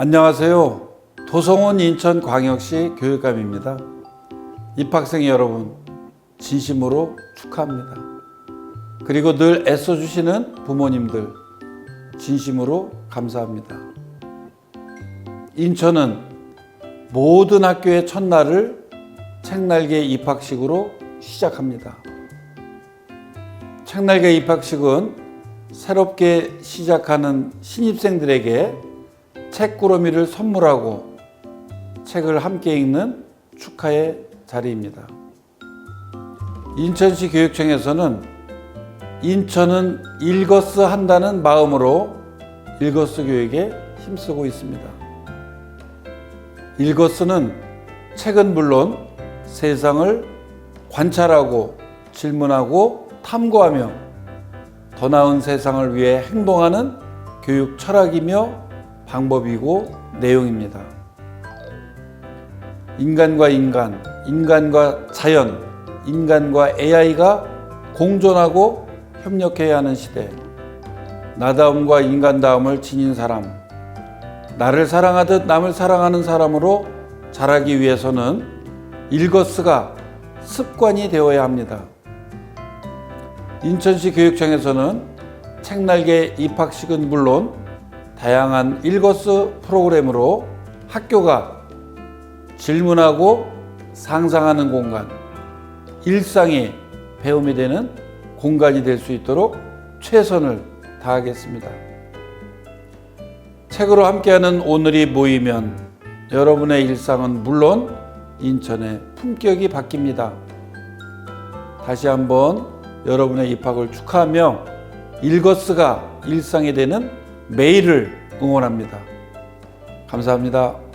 안녕하세요. 도성원 인천광역시 교육감입니다. 입학생 여러분, 진심으로 축하합니다. 그리고 늘 애써주시는 부모님들, 진심으로 감사합니다. 인천은 모든 학교의 첫날을 책날개 입학식으로 시작합니다. 책날개 입학식은 새롭게 시작하는 신입생들에게 책꾸러미를 선물하고 책을 함께 읽는 축하의 자리입니다. 인천시 교육청에서는 인천은 읽어스 한다는 마음으로 읽어스 교육에 힘쓰고 있습니다. 읽어스는 책은 물론 세상을 관찰하고 질문하고 탐구하며 더 나은 세상을 위해 행동하는 교육 철학이며 방법이고 내용입니다. 인간과 인간, 인간과 자연, 인간과 AI가 공존하고 협력해야 하는 시대. 나다움과 인간다움을 지닌 사람, 나를 사랑하듯 남을 사랑하는 사람으로 자라기 위해서는 일거스가 습관이 되어야 합니다. 인천시 교육청에서는 책날개 입학식은 물론 다양한 일거스 프로그램으로 학교가 질문하고 상상하는 공간, 일상의 배움이 되는 공간이 될 수 있도록 최선을 다하겠습니다. 책으로 함께하는 오늘이 모이면 여러분의 일상은 물론 인천의 품격이 바뀝니다. 다시 한번 여러분의 입학을 축하하며 일거스가 일상이 되는 매일을 응원합니다. 감사합니다.